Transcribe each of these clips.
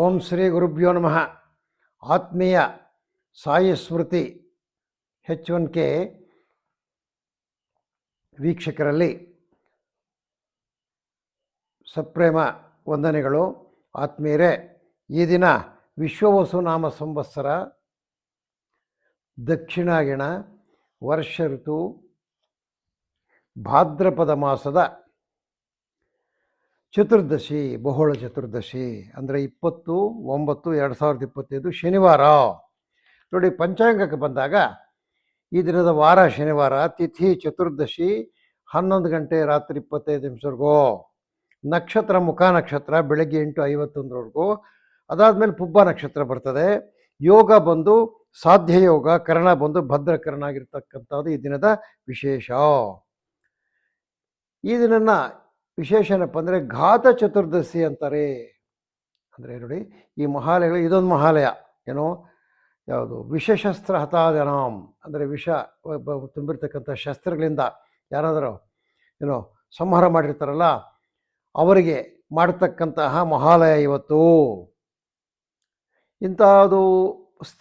ಓಂ ಶ್ರೀ ಗುರುಭ್ಯೋ ನಮಃ. ಆತ್ಮೀಯ Sai Smriti H one K ವೀಕ್ಷಕರಲ್ಲಿ ಸಪ್ರೇಮ ವಂದನೆಗಳು. ಆತ್ಮೀಯರೇ, ಈ ದಿನ ವಿಶ್ವವಸುನಾಮ ಸಂವತ್ಸರ ದಕ್ಷಿಣಾಗಿಣ ವರ್ಷ ಋತು, ಭಾದ್ರಪದ ಮಾಸದ ಚತುರ್ದಶಿ, ಬಹುಳ ಚತುರ್ದಶಿ, ಅಂದರೆ ಇಪ್ಪತ್ತು, ಒಂಬತ್ತು, ಎರಡು ಸಾವಿರದ ಇಪ್ಪತ್ತೈದು ಶನಿವಾರ. ನೋಡಿ, ಪಂಚಾಂಗಕ್ಕೆ ಬಂದಾಗ ಈ ದಿನದ ವಾರ ಶನಿವಾರ, ತಿಥಿ ಚತುರ್ದಶಿ, ಹನ್ನೊಂದು ಗಂಟೆ ರಾತ್ರಿ ಇಪ್ಪತ್ತೈದು ನಿಮಿಷವರೆಗೂ. ನಕ್ಷತ್ರ, ಮುಖ ನಕ್ಷತ್ರ, ಬೆಳಗ್ಗೆ ಎಂಟು ಐವತ್ತೊಂದರವರೆಗೂ. ಅದಾದಮೇಲೆ ಪುಬ್ಬ ನಕ್ಷತ್ರ ಬರ್ತದೆ. ಯೋಗ ಬಂದು, ಸಾಧ್ಯ ಯೋಗ, ಕರ್ಣ ಬಂದು, ಭದ್ರಕರ್ಣ ಆಗಿರ್ತಕ್ಕಂಥದ್ದು ಈ ದಿನದ ವಿಶೇಷ. ಈ ದಿನನ ವಿಶೇಷ ಏನಪ್ಪ ಅಂದರೆ ಘಾತ ಚತುರ್ದಶಿ ಅಂತಾರೆ. ಅಂದರೆ ನೋಡಿ ಈ ಮಹಾಲಯಗಳು ಇದೊಂದು ಮಹಾಲಯ. ಏನೋ ಯಾವುದು ವಿಷಶಸ್ತ್ರ ಹತಾದನಾಮ್ ಅಂದರೆ ವಿಷ ತುಂಬಿರ್ತಕ್ಕಂಥ ಶಸ್ತ್ರಗಳಿಂದ ಯಾರಾದರೂ ಏನೋ ಸಂಹಾರ ಮಾಡಿರ್ತಾರಲ್ಲ, ಅವರಿಗೆ ಮಾಡತಕ್ಕಂತಹ ಮಹಾಲಯ ಇವತ್ತು. ಇಂಥದ್ದು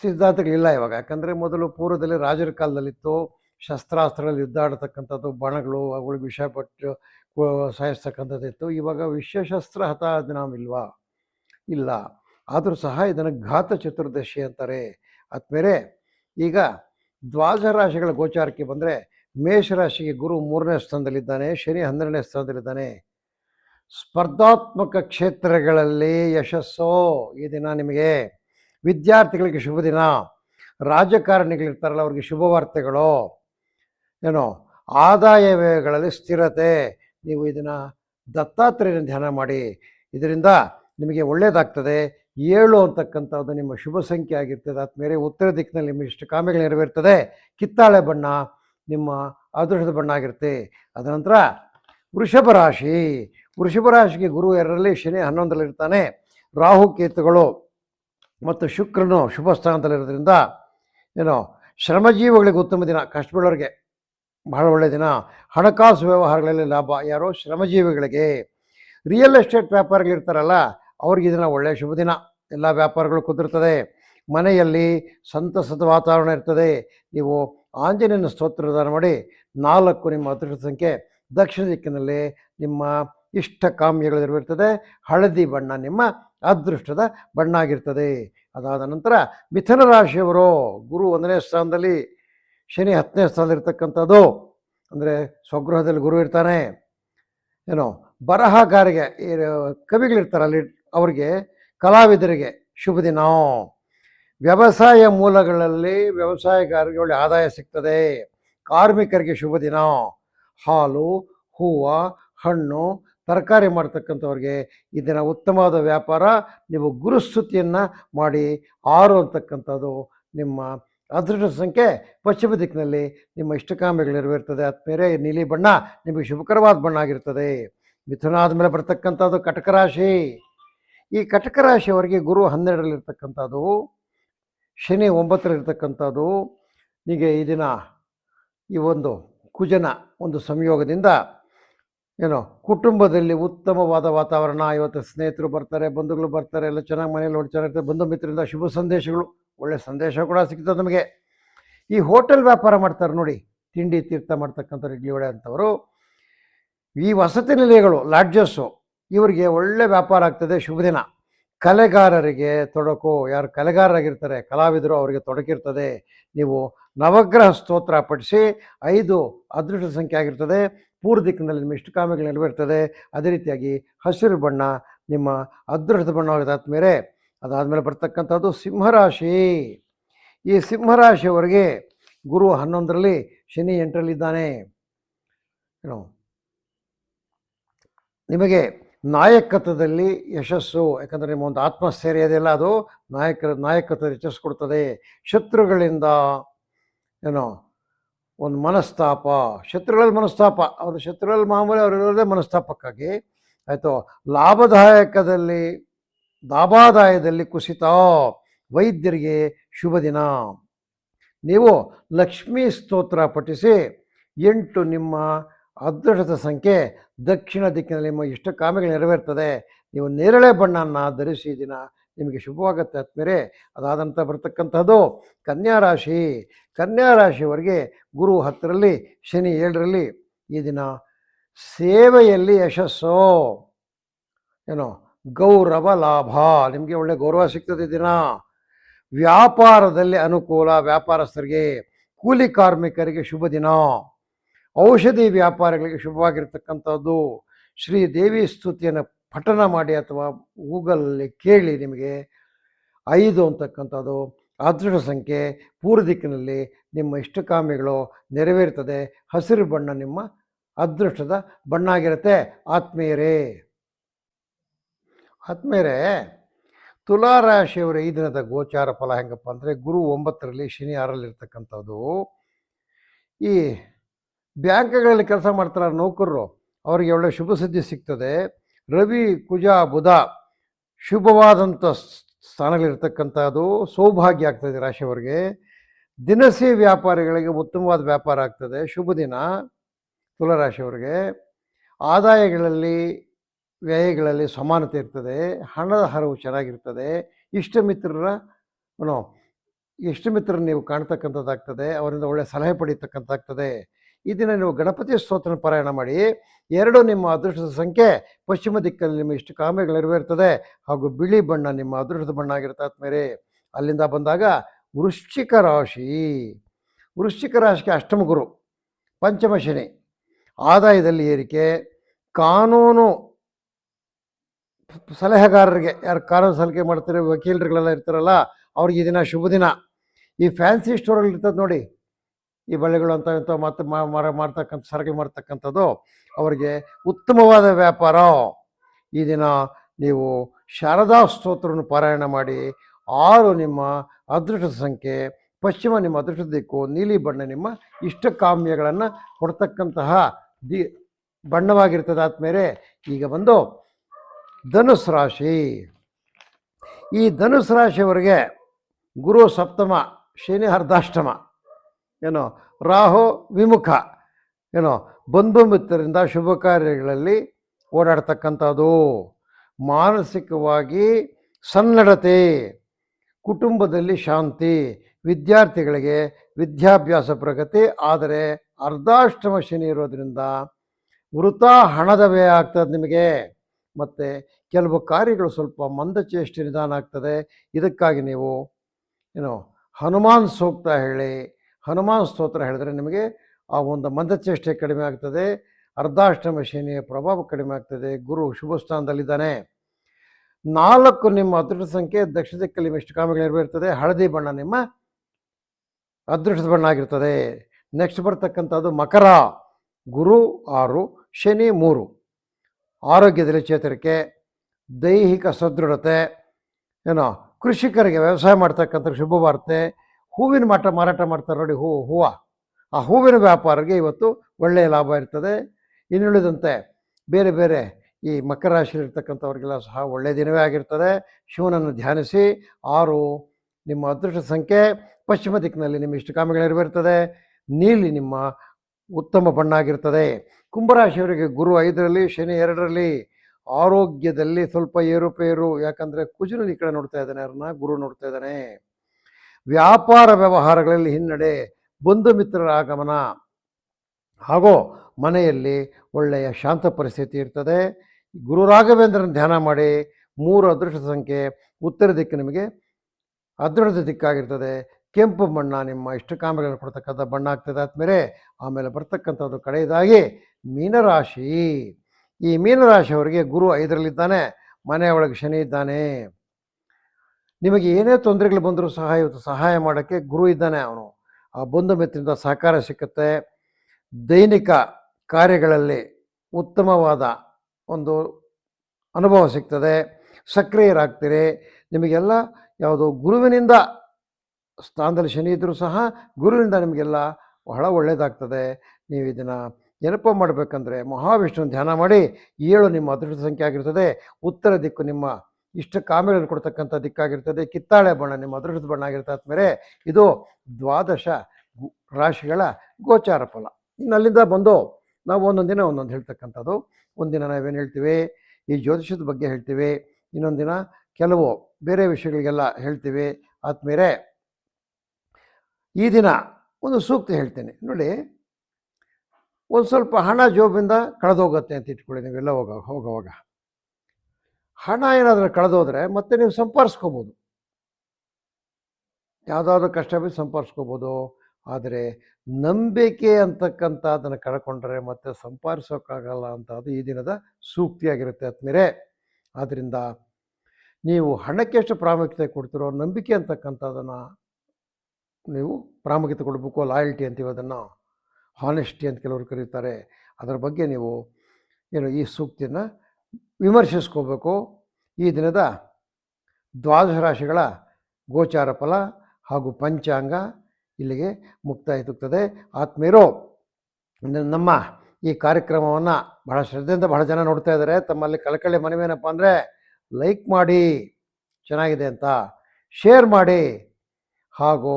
ಸಿದ್ಧಾಂತಗಳಿಲ್ಲ ಇವಾಗ. ಯಾಕಂದರೆ ಮೊದಲು ಪೂರ್ವದಲ್ಲಿ ರಾಜರ ಕಾಲದಲ್ಲಿತ್ತು. ಶಸ್ತ್ರಾಸ್ತ್ರಗಳಲ್ಲಿ ಯುದ್ಧ ಆಡತಕ್ಕಂಥದ್ದು, ಬಾಣಗಳು ಅವುಗಳಿಗೆ ವಿಷ ಪಟ್ಟು ಸಾಯಿಸ್ತಕ್ಕಂಥದ್ದಿತ್ತು. ಇವಾಗ ವಿಶ್ವಶಸ್ತ್ರ ಹತಾದಿನಾಮ್ ಇಲ್ವಾ ಇಲ್ಲ. ಆದರೂ ಸಹ ಇದನ್ನು ಘಾತ ಚತುರ್ದಶಿ ಅಂತಾರೆ. ಆದ್ಮೇಲೆ ಈಗ ದ್ವಾದಶ ರಾಶಿಗಳ ಗೋಚಾರಕ್ಕೆ ಬಂದರೆ ಮೇಷರಾಶಿಗೆ ಗುರು ಮೂರನೇ ಸ್ಥಾನದಲ್ಲಿದ್ದಾನೆ, ಶನಿ ಹನ್ನೆರಡನೇ ಸ್ಥಾನದಲ್ಲಿದ್ದಾನೆ. ಸ್ಪರ್ಧಾತ್ಮಕ ಕ್ಷೇತ್ರಗಳಲ್ಲಿ ಯಶಸ್ಸೋ ಈ ದಿನ ನಿಮಗೆ. ವಿದ್ಯಾರ್ಥಿಗಳಿಗೆ ಶುಭ ದಿನ. ರಾಜಕಾರಣಿಗಳಿರ್ತಾರಲ್ಲ, ಅವ್ರಿಗೆ ಶುಭ ವಾರ್ತೆಗಳು ಏನೋ. ಆದಾಯ ಸ್ಥಿರತೆ. ನೀವು ಇದನ್ನು ದತ್ತಾತ್ರೇಯನ ಧ್ಯಾನ ಮಾಡಿ, ಇದರಿಂದ ನಿಮಗೆ ಒಳ್ಳೆಯದಾಗ್ತದೆ ಏಳು ಅಂತಕ್ಕಂಥದ್ದು ನಿಮ್ಮ ಶುಭ ಸಂಖ್ಯೆ ಆಗಿರ್ತದೆ. ಆದ್ಮೇಲೆ ಉತ್ತರ ದಿಕ್ಕಿನಲ್ಲಿ ನಿಮ್ಮ ಇಷ್ಟು ಕಾಮೆಗಳು ನೆರವೇರ್ತದೆ. ಕಿತ್ತಾಳೆ ಬಣ್ಣ ನಿಮ್ಮ ಅದೃಷ್ಟದ ಬಣ್ಣ ಆಗಿರುತ್ತೆ. ಅದನಂತರ ವೃಷಭ ರಾಶಿ. ವೃಷಭ ರಾಶಿಗೆ ಗುರು ಎರಡರಲ್ಲಿ ಶನಿ ಹನ್ನೊಂದರಲ್ಲಿರ್ತಾನೆ ರಾಹು ಕೇತುಗಳು ಮತ್ತು ಶುಕ್ರನು ಶುಭ ಸ್ಥಾನದಲ್ಲಿರೋದ್ರಿಂದ ಏನೋ ಶ್ರಮಜೀವಿಗಳಿಗೆ ಉತ್ತಮ ದಿನ. ಕಷ್ಟಬೀಳೋರಿಗೆ ಬಹಳ ಒಳ್ಳೆಯ ದಿನ. ಹಣಕಾಸು ವ್ಯವಹಾರಗಳಲ್ಲಿ ಲಾಭ. ಯಾರೋ ಶ್ರಮಜೀವಿಗಳಿಗೆ ರಿಯಲ್ ಎಸ್ಟೇಟ್ ವ್ಯಾಪಾರಿಗಳಿರ್ತಾರಲ್ಲ ಅವ್ರಿಗೆ ಇದನ್ನು ಒಳ್ಳೆಯ ಶುಭ ದಿನ. ಎಲ್ಲ ವ್ಯಾಪಾರಗಳು ಕುದುರ್ತದೆ. ಮನೆಯಲ್ಲಿ ಸಂತಸದ ವಾತಾವರಣ ಇರ್ತದೆ. ನೀವು ಆಂಜನೇಯನ ಸ್ತೋತ್ರದಾನ ಮಾಡಿ, ನಾಲ್ಕು ನಿಮ್ಮ ಅದೃಷ್ಟ ಸಂಖ್ಯೆ ದಕ್ಷಿಣ ದಿಕ್ಕಿನಲ್ಲಿ ನಿಮ್ಮ ಇಷ್ಟ ಕಾಮ್ಯಗಳು ನೆರವೇರ್ತದೆ ಹಳದಿ ಬಣ್ಣ ನಿಮ್ಮ ಅದೃಷ್ಟದ ಬಣ್ಣ ಆಗಿರ್ತದೆ. ಅದಾದ ನಂತರ ಮಿಥುನ ರಾಶಿಯವರು ಗುರು ಒಂದನೇ ಸ್ಥಾನದಲ್ಲಿ ಶನಿ ಹತ್ತನೇ ಸ್ಥಾನದಲ್ಲಿರ್ತಕ್ಕಂಥದ್ದು ಅಂದರೆ ಸ್ವಗೃಹದಲ್ಲಿ ಗುರು ಇರ್ತಾನೆ. ಏನೋ ಬರಹಗಾರಿಗೆ ಕವಿಗಳಿರ್ತಾರೆ ಅಲ್ಲಿ, ಅವರಿಗೆ, ಕಲಾವಿದರಿಗೆ ಶುಭ ದಿನ. ವ್ಯವಸಾಯ ಮೂಲಗಳಲ್ಲಿ ವ್ಯವಸಾಯಗಾರರಿಗೆ ಒಳ್ಳೆ ಆದಾಯ ಸಿಗ್ತದೆ. ಕಾರ್ಮಿಕರಿಗೆ ಶುಭ ದಿನ. ಹಾಲು, ಹೂವು, ಹಣ್ಣು ತರಕಾರಿ ಮಾಡ್ತಕ್ಕಂಥವ್ರಿಗೆ ಇದನ್ನು ಉತ್ತಮವಾದ ವ್ಯಾಪಾರ. ನೀವು ಗುರುಸ್ತುತಿಯನ್ನು ಮಾಡಿ ಆರು ಅಂತಕ್ಕಂಥದ್ದು ನಿಮ್ಮ ಅದೃಷ್ಟ ಸಂಖ್ಯೆ ಪಶ್ಚಿಮ ದಿಕ್ಕಿನಲ್ಲಿ ನಿಮ್ಮ ಇಷ್ಟಕಾಮ್ಯಗಳು ನೆರವೇರ್ತದೆ. ಆದ್ಮೇಲೆ ನೀಲಿ ಬಣ್ಣ ನಿಮಗೆ ಶುಭಕರವಾದ ಬಣ್ಣ ಆಗಿರ್ತದೆ. ಮಿಥುನ ಆದಮೇಲೆ ಬರ್ತಕ್ಕಂಥದ್ದು ಕಟಕ ರಾಶಿ. ಈ ಕಟಕ ರಾಶಿಯವರೆಗೆ ಗುರು ಹನ್ನೆರಡರಲ್ಲಿರ್ತಕ್ಕಂಥದ್ದು, ಶನಿ ಒಂಬತ್ತರಲ್ಲಿರ್ತಕ್ಕಂಥದ್ದು, ಹೀಗೆ ಈ ದಿನ ಈ ಒಂದು ಕುಜನ ಒಂದು ಸಂಯೋಗದಿಂದ, ಏನೋ ಕುಟುಂಬದಲ್ಲಿ ಉತ್ತಮವಾದ ವಾತಾವರಣ, ಇವತ್ತು ಸ್ನೇಹಿತರು ಬರ್ತಾರೆ, ಬಂಧುಗಳು ಬರ್ತಾರೆ, ಎಲ್ಲ ಚೆನ್ನಾಗಿ ಮನೇಲಿ ನೋಡಿ ಚೆನ್ನಾಗಿರ್ತದೆ ಬಂಧು ಮಿತ್ರರಿಂದ ಶುಭ ಸಂದೇಶಗಳು ಒಳ್ಳೆಯ ಸಂದೇಶ ಕೂಡ ಸಿಗ್ತದೆ ನಮಗೆ. ಈ ಹೋಟೆಲ್ ವ್ಯಾಪಾರ ಮಾಡ್ತಾರೆ ನೋಡಿ, ತಿಂಡಿ ತೀರ್ಥ ಮಾಡ್ತಕ್ಕಂಥ ಇಡ್ಲಿ ವಡೆ ಅಂಥವರು ಈ ವಸತಿ ನಿಲಯಗಳು, ಲಾಡ್ಜಸ್ಸು, ಇವರಿಗೆ ಒಳ್ಳೆ ವ್ಯಾಪಾರ ಆಗ್ತದೆ, ಶುಭ ದಿನ. ಕಲೆಗಾರರಿಗೆ ತೊಡಕು, ಯಾರು ಕಲೆಗಾರರಾಗಿರ್ತಾರೆ, ಕಲಾವಿದರು ಅವರಿಗೆ ತೊಡಕಿರ್ತದೆ. ನೀವು ನವಗ್ರಹ ಸ್ತೋತ್ರ ಪಡಿಸಿ ಐದು ಅದೃಷ್ಟ ಸಂಖ್ಯೆ ಆಗಿರ್ತದೆ. ಪೂರ್ವ ದಿಕ್ಕಿನಲ್ಲಿ ನಿಮ್ಮ ಇಷ್ಟಕಾಮಿಗಳು ನೆರವೇರ್ತದೆ. ಅದೇ ರೀತಿಯಾಗಿ ಹಸಿರು ಬಣ್ಣ, ನಿಮ್ಮ ಅದೃಷ್ಟದ ಬಣ್ಣ ಆದಾದ್ಮೇಲೆ ಅದಾದಮೇಲೆ ಬರ್ತಕ್ಕಂಥದ್ದು ಸಿಂಹರಾಶಿ. ಈ ಸಿಂಹರಾಶಿಯವರಿಗೆ ಗುರು ಹನ್ನೊಂದರಲ್ಲಿ ಶನಿ ಎಂಟರಲ್ಲಿದ್ದಾನೆ. ಏನು? ನಿಮಗೆ ನಾಯಕತ್ವದಲ್ಲಿ ಯಶಸ್ಸು, ಯಾಕಂದರೆ ನಿಮ್ಮ ಒಂದು ಆತ್ಮಸ್ಥೈರ್ಯ ಅದೆಲ್ಲ ಅದು ನಾಯಕ ನಾಯಕತ್ವ ಯಶಸ್ಸು ಕೊಡ್ತದೆ ಶತ್ರುಗಳಿಂದ, ಏನೋ? ಒಂದು ಮನಸ್ತಾಪ, ಶತ್ರುಗಳಲ್ಲಿ ಮನಸ್ತಾಪ, ಅವರು ಶತ್ರುಗಳಲ್ಲಿ ಮಾಮೂಲಿ ಅವರಿರೋದೇ ಮನಸ್ತಾಪಕ್ಕಾಗಿ. ಆಯಿತು, ಲಾಭದಾಯಕದಲ್ಲಿ ಲಾಭಾದಾಯದಲ್ಲಿ ಕುಸಿತ. ವೈದ್ಯರಿಗೆ ಶುಭ ದಿನ. ನೀವು ಲಕ್ಷ್ಮೀ ಸ್ತೋತ್ರ ಪಠಿಸಿ, ಎಂಟು ನಿಮ್ಮ ಅದೃಷ್ಟದ ಸಂಖ್ಯೆ ದಕ್ಷಿಣ ದಿಕ್ಕಿನಲ್ಲಿ ನಿಮ್ಮ ಇಷ್ಟ ಕಾಮೆಗಳು ನೆರವೇರ್ತದೆ. ನೀವು ನೇರಳೆ ಬಣ್ಣವನ್ನು ಧರಿಸಿ ದಿನ ನಿಮಗೆ ಶುಭವಾಗುತ್ತೆ ಆದ್ಮೇಲೆ ಅದಾದಂಥ ಬರ್ತಕ್ಕಂಥದ್ದು ಕನ್ಯಾ ರಾಶಿ. ಕನ್ಯಾ ರಾಶಿಯವರಿಗೆ ಗುರು ಹತ್ತರಲ್ಲಿ, ಶನಿ ಏಳರಲ್ಲಿ ಈ ದಿನ ಸೇವೆಯಲ್ಲಿ ಯಶಸ್ಸು. ಏನೋ? ಗೌರವ ಲಾಭ ನಿಮಗೆ ಒಳ್ಳೆ ಗೌರವ ಸಿಗ್ತದೆ ದಿನ. ವ್ಯಾಪಾರದಲ್ಲಿ ಅನುಕೂಲ, ವ್ಯಾಪಾರಸ್ಥರಿಗೆ, ಕೂಲಿ ಕಾರ್ಮಿಕರಿಗೆ ಶುಭ ದಿನ. ಔಷಧಿ ವ್ಯಾಪಾರಿಗಳಿಗೆ ಶುಭವಾಗಿರ್ತಕ್ಕಂಥದ್ದು. ಶ್ರೀ ದೇವಿ ಸ್ತುತಿಯನ್ನು ಪಠನ ಮಾಡಿ ಅಥವಾ ಗೂಗಲಲ್ಲಿ ಕೇಳಿ ನಿಮಗೆ ಐದು ಅಂತಕ್ಕಂಥದ್ದು. ಅದೃಷ್ಟ ಸಂಖ್ಯೆ, ಪೂರ್ವ ದಿಕ್ಕಿನಲ್ಲಿ ನಿಮ್ಮ ಇಷ್ಟಕಾಮಿಗಳು ನೆರವೇರ್ತದೆ. ಹಸಿರು ಬಣ್ಣ ನಿಮ್ಮ ಅದೃಷ್ಟದ ಬಣ್ಣ ಆಗಿರುತ್ತೆ. ಆತ್ಮೀಯರೇ. ಆತ್ಮೀಯರೇ ತುಲಾರಾಶಿಯವರ ಈ ದಿನದ ಗೋಚಾರ ಫಲ ಹೆಂಗಪ್ಪ ಅಂದರೆ ಗುರು ಒಂಬತ್ತರಲ್ಲಿ ಶನಿ ಆರಲ್ಲಿ ಇರ್ತಕ್ಕಂಥದ್ದು. ಈ ಬ್ಯಾಂಕ್ಗಳಲ್ಲಿ ಕೆಲಸ ಮಾಡ್ತಾರ ನೌಕರರು, ಅವರಿಗೆ ಒಳ್ಳೆ ಶುಭ ಸುದ್ದಿ ಸಿಗ್ತದೆ. ರವಿ, ಕುಜ, ಬುಧ ಶುಭವಾದಂಥ ಸ್ಥಾನಗಳಿರ್ತಕ್ಕಂಥದ್ದು ಸೌಭಾಗ್ಯ ಆಗ್ತದೆ ರಾಶಿಯವರಿಗೆ. ದಿನಸಿ ವ್ಯಾಪಾರಿಗಳಿಗೆ ಉತ್ತಮವಾದ ವ್ಯಾಪಾರ ಆಗ್ತದೆ. ಶುಭ ದಿನ ತುಲಾರಾಶಿಯವರಿಗೆ ಆದಾಯಗಳಲ್ಲಿ ವ್ಯಯಗಳಲ್ಲಿ ಸಮಾನತೆ ಇರ್ತದೆ, ಹಣದ ಹರವು ಚೆನ್ನಾಗಿರ್ತದೆ, ಇಷ್ಟ ಮಿತ್ರರ ಇಷ್ಟ ಮಿತ್ರರು ನೀವು ಕಾಣ್ತಕ್ಕಂಥದ್ದಾಗ್ತದೆ, ಅವರಿಂದ ಒಳ್ಳೆಯ ಸಲಹೆ ಪಡೀತಕ್ಕಂಥದ್ದಾಗ್ತದೆ. ಈ ದಿನ ನೀವು ಗಣಪತಿ ಸ್ತೋತ್ರ ಪಾರಾಯಣ ಮಾಡಿ, ಎರಡು ನಿಮ್ಮ ಅದೃಷ್ಟದ ಸಂಖ್ಯೆ ಪಶ್ಚಿಮ ದಿಕ್ಕಲ್ಲಿ ನಿಮ್ಮ ಇಷ್ಟು ಕಾಮೆಗಳು ನೆರವೇರ್ತದೆ ಹಾಗೂ ಬಿಳಿ ಬಣ್ಣ ನಿಮ್ಮ ಅದೃಷ್ಟದ ಬಣ್ಣ ಆಗಿರುತ್ತೆ ಆದ್ಮೇಲೆ ಅಲ್ಲಿಂದ ಬಂದಾಗ ವೃಶ್ಚಿಕ ರಾಶಿ, ವೃಶ್ಚಿಕ ರಾಶಿಗೆ ಅಷ್ಟಮ ಗುರು, ಪಂಚಮ ಶನಿ, ಆದಾಯದಲ್ಲಿ ಏರಿಕೆ, ಕಾನೂನು ಸಲಹೆಗಾರರಿಗೆ ಯಾರು ಕಾನೂನು ಸಲಹೆ ಮಾಡ್ತಾರೆ ವಕೀಲರುಗಳೆಲ್ಲ ಇರ್ತಾರಲ್ಲ, ಅವ್ರಿಗೆ ಈ ದಿನ ಶುಭ ದಿನ. ಈ ಫ್ಯಾನ್ಸಿ ಸ್ಟೋರಲ್ಲಿ ಇರ್ತದೆ ನೋಡಿ, ಈ ಬಳ್ಳಿಗಳು ಅಂತ ಇಂಥ ಮತ್ತು ಮಾರ ಮಾಡ್ತಕ್ಕಂಥ ಸರಕು ಮಾಡ್ತಕ್ಕಂಥದ್ದು ಅವರಿಗೆ ಉತ್ತಮವಾದ ವ್ಯಾಪಾರ. ಈ ದಿನ ನೀವು ಶಾರದಾ ಸ್ತೋತ್ರವನ್ನು ಪಾರಾಯಣ ಮಾಡಿ, ಆರು ನಿಮ್ಮ ಅದೃಷ್ಟದ ಸಂಖ್ಯೆ, ಪಶ್ಚಿಮ ನಿಮ್ಮ ಅದೃಷ್ಟದ ದಿಕ್ಕು, ನೀಲಿ ಬಣ್ಣ ನಿಮ್ಮ ಇಷ್ಟಕಾಮ್ಯಗಳನ್ನು ಕೊಡ್ತಕ್ಕಂತಹ ದಿ, ಬಣ್ಣವಾಗಿರ್ತದೆ ಆದಮೇಲೆ ಈಗ ಬಂದು ಧನುಸ್ ರಾಶಿ. ಈ ಧನುಸ್ ರಾಶಿಯವರಿಗೆ ಗುರು ಸಪ್ತಮ, ಶನಿ ಅರ್ಧಾಷ್ಟಮ, ಏನು ರಾಹು ವಿಮುಖ, ಏನು ಬಂಧು ಮಿತ್ರರಿಂದ ಶುಭ ಕಾರ್ಯಗಳಲ್ಲಿ ಓಡಾಡ್ತಕ್ಕಂಥದ್ದು. ಮಾನಸಿಕವಾಗಿ ಸನ್ನಡತೆ, ಕುಟುಂಬದಲ್ಲಿ ಶಾಂತಿ, ವಿದ್ಯಾರ್ಥಿಗಳಿಗೆ ವಿದ್ಯಾಭ್ಯಾಸ ಪ್ರಗತಿ, ಆದರೆ ಅರ್ಧಾಷ್ಟಮ ಶನಿ ಇರೋದ್ರಿಂದ ವೃತ ಹಣದ ವ್ಯಯ ಆಗ್ತದೆ ನಿಮಗೆ. ಮತ್ತು ಕೆಲವು ಕಾರ್ಯಗಳು ಸ್ವಲ್ಪ ಮಂದಚೇಷ್ಟೆ ನಿಧಾನ ಆಗ್ತದೆ. ಇದಕ್ಕಾಗಿ ನೀವು ಏನು ಹನುಮಾನ್ ಸೂಕ್ತ ಹೇಳಿ, ಹನುಮಾನ್ ಸ್ತೋತ್ರ ಹೇಳಿದ್ರೆ ನಿಮಗೆ ಆ ಒಂದು ಮಂದಚೇಷ್ಟೆ ಕಡಿಮೆ ಆಗ್ತದೆ. ಅರ್ಧಾಷ್ಟಮ ಶನಿಯ ಪ್ರಭಾವ ಕಡಿಮೆ ಆಗ್ತದೆ. ಗುರು ಶುಭ ಸ್ಥಾನದಲ್ಲಿದ್ದಾನೆ. ನಾಲ್ಕು ನಿಮ್ಮ ಅದೃಷ್ಟ ಸಂಖ್ಯೆ ದಕ್ಷಿಣ ದಿಕ್ಕಲ್ಲಿ ಎಷ್ಟು ಕಾಮಗಳು ನೆರವೇರ್ತದೆ ಹಳದಿ ಬಣ್ಣ ನಿಮ್ಮ ಅದೃಷ್ಟದ ಬಣ್ಣ ಆಗಿರ್ತದೆ. ನೆಕ್ಸ್ಟ್ ಬರ್ತಕ್ಕಂಥದ್ದು ಮಕರ. ಗುರು ಆರು, ಶನಿ ಮೂರು. ಆರೋಗ್ಯದಲ್ಲಿ ಚೇತರಿಕೆ, ದೈಹಿಕ ಸದೃಢತೆ, ಏನೋ ಕೃಷಿಕರಿಗೆ ವ್ಯವಸಾಯ ಮಾಡ್ತಕ್ಕಂಥ ಶುಭ ವಾರ್ತೆ, ಹೂವಿನ ಮಾಟ ಮಾರಾಟ ಮಾಡ್ತಾರೆ ನೋಡಿ ಹೂ, ಹೂವು. ಆ ಹೂವಿನ ವ್ಯಾಪಾರಿಗೆ ಇವತ್ತು ಒಳ್ಳೆಯ ಲಾಭ ಇರ್ತದೆ. ಇನ್ನುಳಿದಂತೆ ಬೇರೆ ಬೇರೆ ಈ ಮಕರ ರಾಶಿಯಲ್ಲಿರ್ತಕ್ಕಂಥವ್ರಿಗೆಲ್ಲ ಸಹ ಒಳ್ಳೆಯ ದಿನವೇ ಆಗಿರ್ತದೆ. ಶಿವನನ್ನು ಧ್ಯಾನಿಸಿ, ಆರು ನಿಮ್ಮ ಅದೃಷ್ಟ ಸಂಖ್ಯೆ, ಪಶ್ಚಿಮ ದಿಕ್ಕಿನಲ್ಲಿ ನಿಮ್ಮ ಇಷ್ಟು ಕಾಮಗಳು ನೆರವೇರ್ತದೆ ನೀಲಿ ನಿಮ್ಮ ಉತ್ತಮ ಬಣ್ಣ ಆಗಿರ್ತದೆ ಕುಂಭರಾಶಿಯವರಿಗೆ ಗುರು ಐದರಲ್ಲಿ, ಶನಿ ಎರಡರಲ್ಲಿ, ಆರೋಗ್ಯದಲ್ಲಿ ಸ್ವಲ್ಪ ಏರುಪೇರು, ಯಾಕಂದರೆ ಕುಜನಲ್ಲಿ ಈ ಕಡೆ ನೋಡ್ತಾ ಇದ್ದಾನೆ ಅವ್ರನ್ನ ಗುರು ನೋಡ್ತಾ ಇದ್ದಾನೆ. ವ್ಯಾಪಾರ ವ್ಯವಹಾರಗಳಲ್ಲಿ ಹಿನ್ನಡೆ, ಬಂಧು ಮಿತ್ರರ ಆಗಮನ. ಹಾಗೂ ಮನೆಯಲ್ಲಿ ಒಳ್ಳೆಯ ಶಾಂತ ಪರಿಸ್ಥಿತಿ ಇರ್ತದೆ. ಗುರು ರಾಘವೇಂದ್ರನ ಧ್ಯಾನ ಮಾಡಿ, ಮೂರು ಅದೃಷ್ಟ ಸಂಖ್ಯೆ, ಉತ್ತರ ದಿಕ್ಕು ನಿಮಗೆ ಅದೃಷ್ಟದ ದಿಕ್ಕಾಗಿರ್ತದೆ. ಕೆಂಪು ಬಣ್ಣ ನಿಮ್ಮ ಇಷ್ಟಕಾಮಗಳನ್ನು ಕೊಡ್ತಕ್ಕಂಥ ಬಣ್ಣ ಆಗ್ತದೆ. ಆದಮೇಲೆ ಆಮೇಲೆ ಬರ್ತಕ್ಕಂಥದ್ದು ಕಡೆಯದಾಗಿ ಮೀನರಾಶಿ. ಈ ಮೀನರಾಶಿಯವರಿಗೆ ಗುರು ಐದರಲ್ಲಿದ್ದಾನೆ ಮನೆಯೊಳಗೆ ಶನಿ ಇದ್ದಾನೆ. ನಿಮಗೆ ಏನೇ ತೊಂದರೆಗಳು ಬಂದರೂ ಸಹ ಇವತ್ತು ಸಹಾಯ ಮಾಡೋಕ್ಕೆ ಗುರು ಇದ್ದಾನೆ ಅವನು. ಆ ಬಂಧು ಮಿತ್ರದಿಂದ ಸಹಕಾರ ಸಿಕ್ಕುತ್ತೆ. ದೈನಿಕ ಕಾರ್ಯಗಳಲ್ಲಿ ಉತ್ತಮವಾದ ಒಂದು ಅನುಭವ ಸಿಗ್ತದೆ. ಸಕ್ರಿಯರಾಗ್ತೀರಿ. ನಿಮಗೆಲ್ಲ ಯಾವುದು ಗುರುವಿನಿಂದ ಸ್ಥಾನದಲ್ಲಿ ಶನಿ ಇದ್ದರೂ ಸಹ ಗುರುವಿನಿಂದ ನಿಮಗೆಲ್ಲ ಬಹಳ ಒಳ್ಳೆಯದಾಗ್ತದೆ ನೀವು ಇದನ್ನು ನೆನಪು ಮಾಡಬೇಕಂದ್ರೆ ಮಹಾವಿಷ್ಣುವನ್ನು ಧ್ಯಾನ ಮಾಡಿ ಏಳು ನಿಮ್ಮ ಅದೃಷ್ಟ ಸಂಖ್ಯೆ ಆಗಿರ್ತದೆ. ಉತ್ತರ ದಿಕ್ಕು ನಿಮ್ಮ ಇಷ್ಟ ಕಾಮೆಗಳನ್ನು ಕೊಡ್ತಕ್ಕಂಥ ದಿಕ್ಕಾಗಿರ್ತದೆ ಕಿತ್ತಾಳೆ ಬಣ್ಣ ನಿಮ್ಮ ಅದೃಷ್ಟದ ಬಣ್ಣ ಆಗಿರ್ತದೆ. ಆದ್ಮೇಲೆ ಇದು ದ್ವಾದಶ ರಾಶಿಗಳ ಗೋಚಾರ ಫಲ. ಇನ್ನು ಅಲ್ಲಿಂದ ಬಂದು ನಾವು ಒಂದೊಂದು ದಿನ ಒಂದೊಂದು ಹೇಳ್ತಕ್ಕಂಥದ್ದು. ಒಂದಿನ ನಾವೇನು ಹೇಳ್ತೀವಿ? ಈ ಜ್ಯೋತಿಷದ ಬಗ್ಗೆ ಹೇಳ್ತೀವಿ. ಇನ್ನೊಂದು ದಿನ ಕೆಲವು ಬೇರೆ ವಿಷಯಗಳಿಗೆಲ್ಲ ಹೇಳ್ತೀವಿ. ಆದ್ಮೇಲೆ ಈ ದಿನ ಒಂದು ಸೂಕ್ತ ಹೇಳ್ತೇನೆ. ನೋಡಿ, ಒಂದು ಸ್ವಲ್ಪ ಹಣ ಜೋಬಿಂದ ಕಳೆದೋಗುತ್ತೆ ಅಂತ ಇಟ್ಕೊಳ್ಳಿ ನೀವೆಲ್ಲ ಹೋಗ, ಹೋಗುವಾಗ. ಹಣ ಏನಾದರೂ ಕಳೆದೋದ್ರೆ ಮತ್ತೆ ನೀವು ಸಂಪಾದಿಸ್ಕೋಬೋದು ಯಾವುದಾದ್ರೂ ಕಷ್ಟ ಬಿ ಸಂಪಾದಿಸ್ಕೋಬೋದು ಆದರೆ ನಂಬಿಕೆ ಅಂತಕ್ಕಂಥ ಅದನ್ನು ಕಳ್ಕೊಂಡ್ರೆ ಮತ್ತೆ ಸಂಪಾದಿಸೋಕ್ಕಾಗಲ್ಲ ಅಂತ ಅದು ಈ ದಿನದ ಸೂಕ್ತಿಯಾಗಿರುತ್ತೆ ಆದ್ಮೇಲೆ ಆದ್ದರಿಂದ ನೀವು ಹಣಕ್ಕೆ ಎಷ್ಟು ಪ್ರಾಮುಖ್ಯತೆ ಕೊಡ್ತೀರೋ ನಂಬಿಕೆ ಅಂತಕ್ಕಂಥದ್ದನ್ನು ನೀವು ಪ್ರಾಮುಖ್ಯತೆ ಕೊಡಬೇಕು ಲಾಯಲ್ಟಿ ಅಂತೀವಿ ಅದನ್ನು ಹಾನೆಸ್ಟಿ ಅಂತ ಕೆಲವರು ಕರೀತಾರೆ. ಅದರ ಬಗ್ಗೆ ನೀವು, ಏನು ಈ ಸೂಕ್ತಿಯನ್ನು ವಿಮರ್ಶಿಸ್ಕೋಬೇಕು. ಈ ದಿನದ ದ್ವಾದಶ ರಾಶಿಗಳ ಗೋಚಾರ ಫಲ ಹಾಗೂ ಪಂಚಾಂಗ ಇಲ್ಲಿಗೆ ಮುಕ್ತಾಯ ತುಗ್ತದೆ ಆತ್ಮೀಯರು ನಮ್ಮ ಈ ಕಾರ್ಯಕ್ರಮವನ್ನು ಬಹಳ ಶ್ರದ್ಧೆಯಿಂದ ಬಹಳ ಜನ ನೋಡ್ತಾ ಇದ್ದಾರೆ. ತಮ್ಮಲ್ಲಿ ಕಳಕಳಿ ಮನವೇನಪ್ಪ ಅಂದರೆ ಲೈಕ್ ಮಾಡಿ ಚೆನ್ನಾಗಿದೆ ಅಂತ ಶೇರ್ ಮಾಡಿ ಹಾಗೂ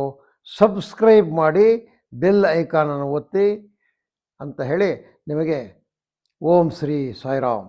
ಸಬ್ಸ್ಕ್ರೈಬ್ ಮಾಡಿ ಬೆಲ್ ಐಕಾನನ್ನು ಒತ್ತಿ ಅಂತ ಹೇಳಿ ನಿಮಗೆ ಓಂ ಶ್ರೀ ಸಾಯಿರಾಮ್.